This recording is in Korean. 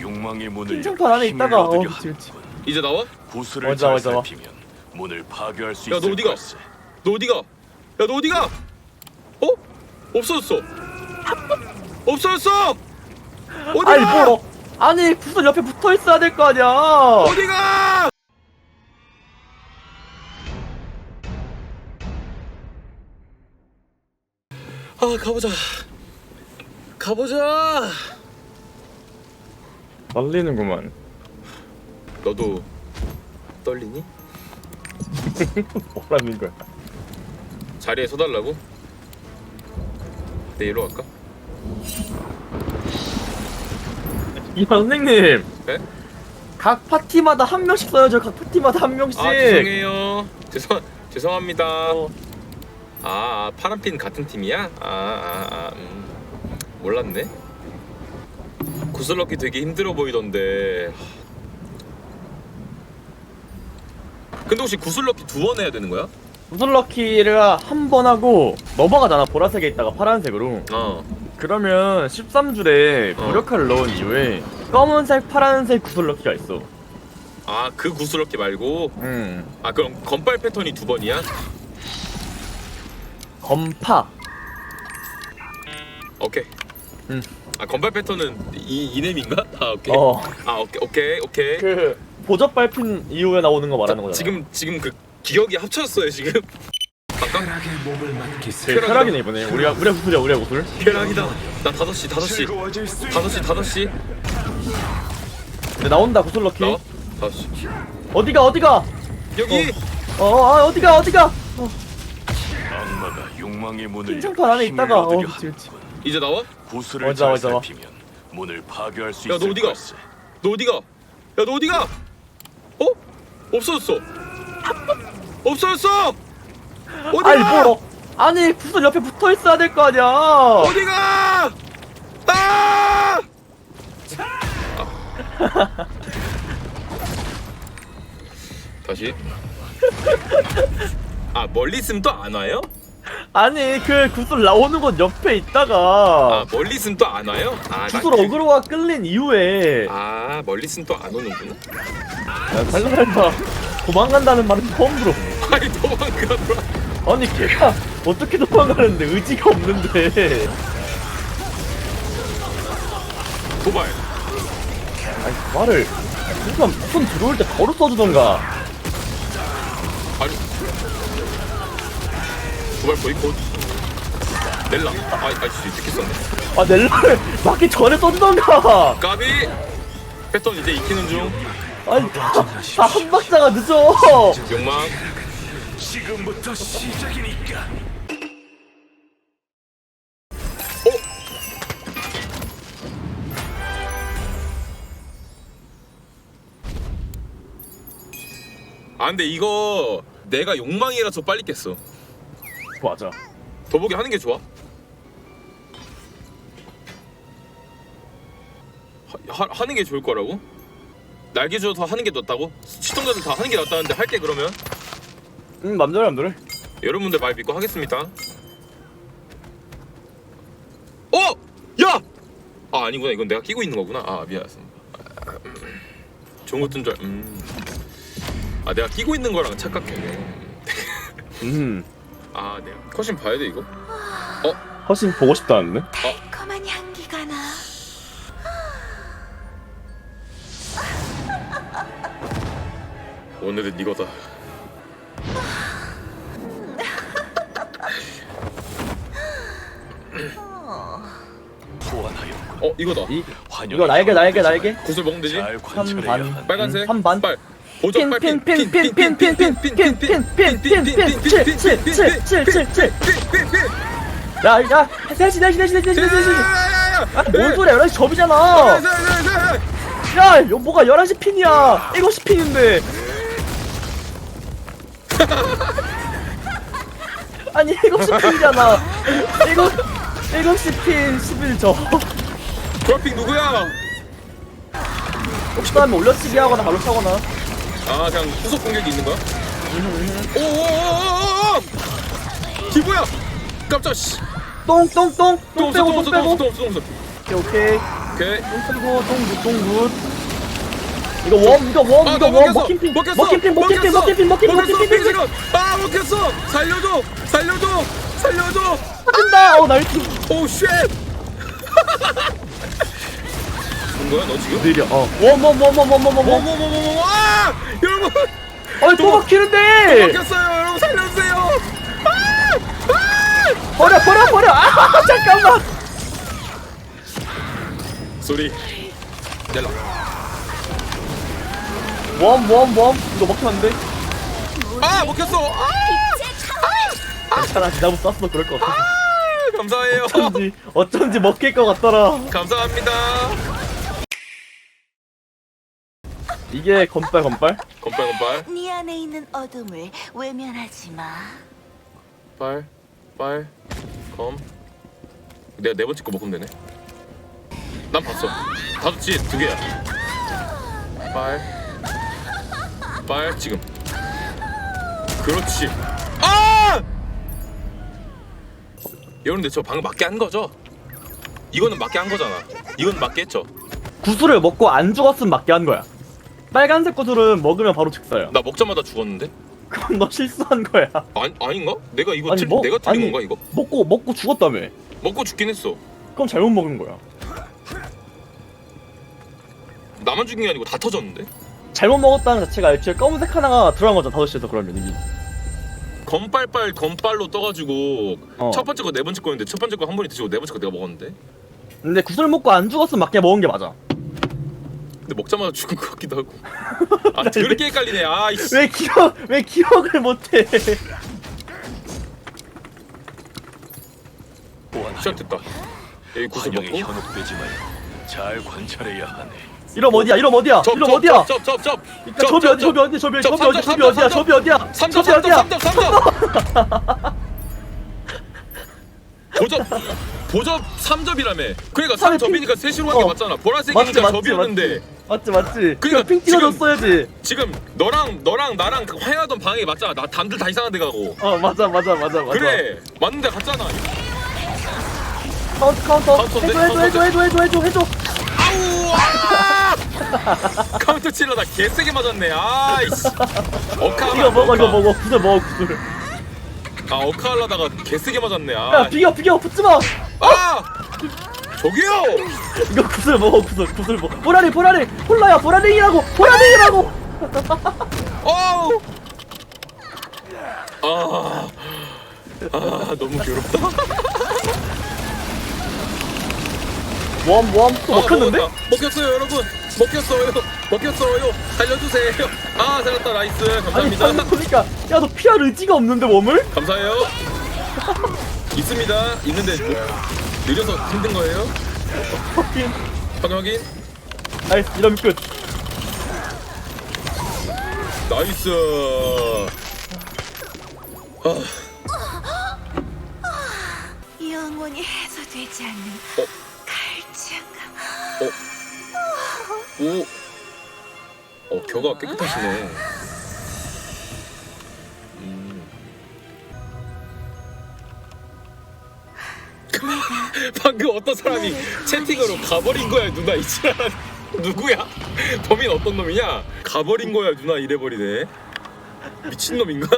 욕망의 문을 흰장판 안에 힘을 있다가 어 얻으려 그치 그치 하는군. 이제 나와? 구슬을 맞아, 잘 맞아. 살피면 문을 파괴할 수 야, 너 있을 어디가? 걸세. 너 어디가? 야 너 어디가? 어? 없어졌어. 없어졌어. 어디가? 아니 뭐 아니 구슬 옆에 붙어 있어야 될 거 아니야 어디가? 아 가보자. 가보자. 떨리는구만 너도 떨리니? 뭐라는 거야 자리에 서달라고? 내 이리로 갈까? 이 선생님 네? 각 파티마다 한 명씩 써야죠 각 파티마다 한 명씩 아 죄송해요. 죄송 죄송합니다. 어, 아, 아 파란핀 같은 팀이야? 아, 아, 아 음. 몰랐네. 구슬럭기 되게 힘들어 보이던데. 근데 혹시 구슬럭기 두 번 해야 되는 거야? 구슬 럭키를 한 번 하고 넘어가잖아 보라색에 있다가 파란색으로 어. 그러면 13줄에 어. 무력화를 넣은 이후에 검은색 파란색 구슬 럭키가 있어 아, 그 구슬럭기 말고? 음 아, 그럼 건빨 패턴이 두 번이야? 검파 오케이. 음. 아, 건빨 패턴은 이 이nem인가? 아, 오케이. 어 아, 오케이, 오케이, 오케이. 그 보적 밟힌 이후에 나오는 거 말하는 거잖아 지금 지금 그 기억이 합쳐졌어요, 지금. 쾌락이네 이번에 우리가 우리가 구슬이야 우리가 구슬 쾌락이다. 나 5시, 5시. 5시, 5시. 근데 나온다 구슬 럭키 나와? 5시. 어디가 어디가 여기 어 아, 어디가 어디가 악마가 욕망의 문을 흰장판 안에 있다가 어 그치 그치. 이제 나와? 구슬을 맞아, 잘 맞아. 살피면 문을 파괴할 수 야, 너 있을 어디가? 걸세. 너 어디가? 야, 너 어디가? 어? 없어졌어. 없어졌어. 어디가? 아니 뭐 아니 구슬 옆에 붙어 있어야 될 거 아니야 어디가? 아! 다시. 아 멀리 있으면 또 안 와요? 아니 그 구슬 나오는 곳 옆에 아 있다가 멀리 있으면 또 안 와요? 아, 나 구슬 그- 어그로가 끌린 이후에 아 멀리 있으면 또 안 오는구나. 야, 살려달라 도망간다는 말은 처음 들어 아니 도망가더라. 아니 걔가 어떻게 도망가는데 의지가 없는데 도발. 아니 그 말을 일단 손 들어올 때 바로 써주던가 아니 도발 거의 곧 넬라. 아 아이씨 이렇게 썼네. 아 넬라를 맞기 전에 써주던가 까비. 패턴 이제 익히는 중. 아니 다한 박자가 늦어 욕망. 지금부터 시작이니까. 어? 아 근데 이거 내가 욕망이라서 빨리 깼어 맞아 더보기 하는 게 좋아 하, 하, 하 는 게 좋을 거라고? 날개 줘서 하는 게 낫다고? 시청자들 다 하는 게 낫다는데 할게 그러면 응 맘대로 맘대로 여러분들 말 믿고 하겠습니다 어! 야! 아 아니구나 이건 내가 끼고 있는 거구나 아 미안했습니다 아, 음. 좋은 것든 줄 음. 아 내가 끼고 있는 거랑 착각했네 음 아 내가 컷신 봐야 돼 이거? 훨씬 보고 싶다는데 달콤한 향기가 나. 오늘은 이거다 소환하여 어 이거다 이 환영의 이거 날개 날개 날개 구슬 먹으면 되지? 잘 관찰해야 반. 한다. 빨간색 한 반. 빨 야야 다시 다시 다시 다시 다시 다시 아뭔 소리야 11시 접이잖아 야 뭐가 11시 핀이야 7시 핀인데 아니 7시 핀이잖아 7, 7시 핀 11저 브라핑 누구야 혹시 다음에 올려치기 하거나 발로 차거나 아 그냥 후속 공격이 있는 거야? 오오오오오오 기부야 깜짝 씨 똥똥똥 또 똥 없어 빼고 또 똥 없어 또 빼고 없어 또 없어 또 없어 오케이 오케이 오케이. 똥 동굿 동굿 이거 웜 이거 웜 아, 이거 나 웜 먹혔어. 먹힌핀 먹혔어. 먹힌핀 먹힌핀 먹혔어. 먹힌핀 먹힌핀 먹혔어. 먹힌핀. 아 먹혔어. 살려줘. 살려줘. 살려줘. 터진다 어 나이스 오 쉣. 본 거야 너 지금? 느려. 어웜웜웜웜웜웜웜 뭐뭐뭐뭐뭐 아! 여러분! 어이 또 먹히는데! 먹혔어요. 여러분 살려주세요. 버려 버려 버려. 아 잠깐만. 소리. 넬라. 웜웜웜. 이거 먹혔는데? 아 먹혔어. 아, 괜찮아 지나고 쐈어 그럴 것 같아. 아 감사해요. 어쩐지 어쩐지 먹힐 것 같더라. 감사합니다. 이게 건빨 건빨 건빨 건빨. 네 안에 있는 어둠을 외면하지 마. 빨, 빨, 검. 내가 네 번째 거 먹으면 되네. 난 봤어. 다섯지 두 개야. 빨, 빨 지금. 그렇지. 아! 여러분들 저 방금 맞게 한 거죠? 이거는 맞게 한 거잖아. 이건 맞게 했죠. 구슬을 먹고 안 죽었으면 맞게 한 거야 빨간색 구슬은 먹으면 바로 즉사야 나 먹자마자 죽었는데? 그럼 너 실수한 거야 아니 아닌가? 내가 이거 아니, 틀, 뭐- 내가 틀린 아니. 건가 이거? 먹고 먹고 죽었다며 먹고 죽긴 했어. 그럼 잘못 먹은 거야 나만 죽인 게 아니고 다 터졌는데? 잘못 먹었다는 자체가 애초에 검은색 하나가 들어간 거잖아 5시에서 그러면 이미 검빨빨 검빨로 떠가지고 어. 첫 번째 거 네 번째 거였는데 첫 번째 거 한 번에 드시고 네 번째 거 내가 먹었는데 근데 구슬 먹고 안 죽었으면 맞게 먹은 게 맞아 근데 먹자마자 죽은 것 같기도 하고. 아 더럽게 헷갈리네. 아 이씨. 왜 기억 왜 기억을 못해? 시작됐다. 여기 구슬 먹고. 현혹되지 말고 잘 관찰해야 하네. 이럼 어디야? 이럼 어디야? 이럼 어디야? 접 접접접. 접이 어디 접이 어디 접이 접, 접이 어디 삼 접이 점, 어디야 삼 점, 접이 어디야? 3점 접이 3점 어디야? 3점 3점 보접 보접 3접이라며. 그러니까 아니, 3접이니까 셋이로 한게 어. 맞잖아. 보라색이니까 맞지. 접이었는데 맞지 맞지? 그러니까 그러니까 핑 찍어줬어야지. 지금 너랑 너랑 나랑 그 화해하던 방에 맞잖아. 나 담들 다 이상한 데 가고. 어 맞아 맞아 맞아 맞아. 그래. 맞는데 갔잖아. 카운터 카운터. 카운터인데? 해줘 해줘 해줘 해줘 해줘 해줘. 아우! 아! 카운터 칠러 나 개세게 맞았네. 아이씨. 어카 이거 먹어 이거 먹어. 구슬 먹어 구슬. 아 어카 하려다가 개세게 맞았네. 야 아, 비겨 비겨. 붙지 마. 아! 저기요! 이거 구슬 먹어 구슬 구슬 먹어. 보라리 보라리! 폴라야 보라링이라고! 보라링이라고! 어우 아, 아 너무 괴롭다. 웜웜또 아, 먹혔는데? 먹었다. 먹혔어요 여러분. 먹혔어요. 먹혔어요. 살려주세요. 아 살았다 나이스. 아니 감사합니다. 방금 보니까 야 너 피할 의지가 없는데 웜을? 감사해요. 있습니다. 있는데. 뭐, 느려서 힘든 거예요 확인 확인 확인 나이스 이러면 끝 나이스 아, 영원히 해소되지 않는 어? 갈증. 오. 어, 겨가 깨끗하시네. 방금 어떤 사람이 채팅으로 가버린 거야 누나 이 지랄한 누구야? 범인 어떤 놈이냐? 가버린 거야 누나 이래버리네. 미친 놈인가?